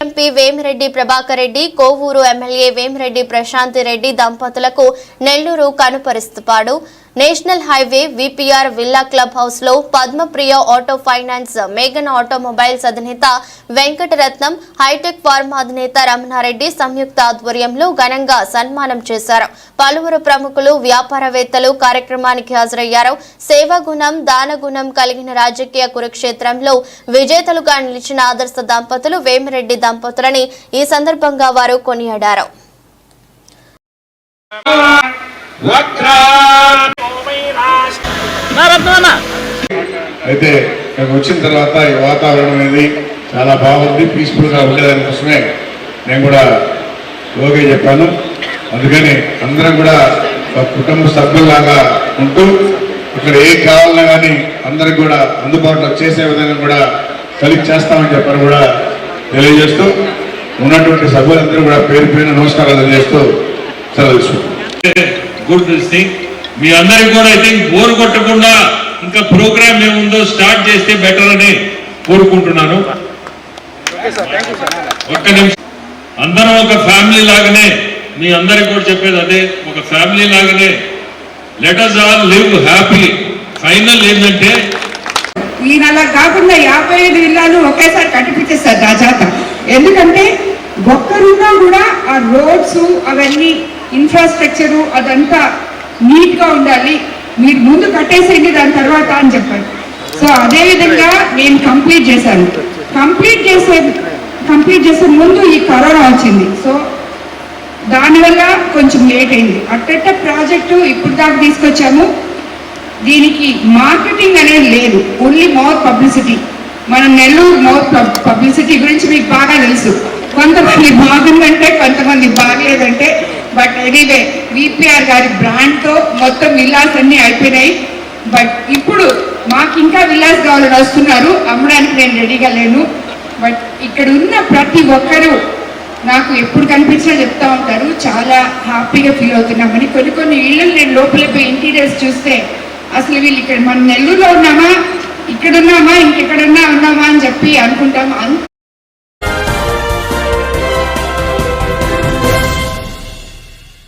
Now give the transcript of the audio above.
MP Vemireddy Prabhakar Reddy Kovur MLA Vemireddy Prashanti Reddy దంపతులకు Nellore Kanuparthipadu national highway VPR villa club హౌస్లో Padmapriya auto finance మేఘన్ automobiles అధినేత వెంకటరత్నం హైటెక్ ఫార్మా అధినేత రమణారెడ్డి సంయుక్త ఆధ్వర్యంలో ఘనంగా సన్మానం చేశారు. పలువురు ప్రముఖులు వ్యాపారవేత్తలు కార్యక్రమానికి హాజరయ్యారు. సేవాగుణం దానగుణం కలిగిన రాజకీయ కురుక్షేత్రంలో విజేతలుగా నిలిచిన ఆదర్శ దంపతులు వేమిరెడ్డి దంపతులని ఈ సందర్భంగా వారు కొనియాడారు. అయితే ఇక్కడికి వచ్చిన తర్వాత ఈ వాతావరణం అనేది చాలా బాగుంది పీస్ఫుల్గా ఉండేదాని కోసమే నేను కూడా ఓకే చెప్పాను. అందుకని అందరం కూడా ఒక కుటుంబ సభ్యుల్లాగా ఉంటూ ఇక్కడ ఏం కావాలన్నా కానీ అందరికి కూడా అందుబాటులో చేసే విధంగా కూడా కలిసి చేస్తామని చెప్పని కూడా తెలియజేస్తూ ఉన్నటువంటి సభ్యులందరూ కూడా పేరు పేరు నమస్కారాలు తెలియజేస్తూ సెలవు తీసుకుంటాం గుడ్ థింగ్ మీ అందరికి కూడా ఐ థింక్ బోరు కొట్టకుండా ఇంకా ప్రోగ్రామ్ ఏముందో స్టార్ట్ చేస్తే బెటర్ అని కోరుకుంటున్నాను. ఒక్క నిమిషం. అందరం ఒక ఫ్యామిలీ లాగానే మీ అందరికి కూడా చెప్పేది అదే ఒక ఫ్యామిలీ లాగానే let us all live happy final ఏంటంటే ఈయన అలా కాకుండా యాభై ఐదు ఇళ్ళను ఒకేసారి కట్టిపించేస్తారు రాజాత. ఎందుకంటే ఒక్కరున్నా కూడా ఆ రోడ్స్ అవన్నీ ఇన్ఫ్రాస్ట్రక్చరు అదంతా నీట్గా ఉండాలి. మీరు ముందు కట్టేసేయండి దాని తర్వాత అని చెప్పారు. సో అదే విధంగా నేను కంప్లీట్ చేశాను. కంప్లీట్ చేసే కంప్లీట్ చేసే ముందు ఈ కరోనా వచ్చింది. సో దానివల్ల కొంచెం లేట్ అయింది. అట్టట్ట ప్రాజెక్టు ఇప్పుడు దాకా తీసుకొచ్చాము. దీనికి మార్కెటింగ్ అనేది లేదు. Only mouth publicity. మన నెల్లూరు మౌత్ పబ్లిసిటీ గురించి మీకు బాగా తెలుసు. కొంతమంది బాగుందంటే కొంతమంది బాగలేదంటే బట్ ఎనీవే విపిఆర్ గారి బ్రాండ్తో మొత్తం విల్లాస్ అన్ని అయిపోయినాయి. బట్ ఇప్పుడు మాకు ఇంకా విల్లాస్ కావాలని వస్తున్నారు. అమ్మడానికి నేను రెడీగా లేను. బట్ ఇక్కడ ఉన్న ప్రతి ఒక్కరూ నాకు ఎప్పుడు కనిపించినా చెప్తా ఉంటారు. చాలా హ్యాపీగా ఫీల్ అవుతున్నామని. కొన్ని కొన్ని ఇళ్ళు నేను లోపల పోయి ఇంటీరియర్స్ చూస్తే అసలు వీళ్ళు ఇక్కడ మన నెల్లూరులో ఉన్నామా? ఇక్కడ ఉన్నామా? ఇంకెక్కడన్నా ఉన్నామా అని చెప్పి అనుకుంటాం.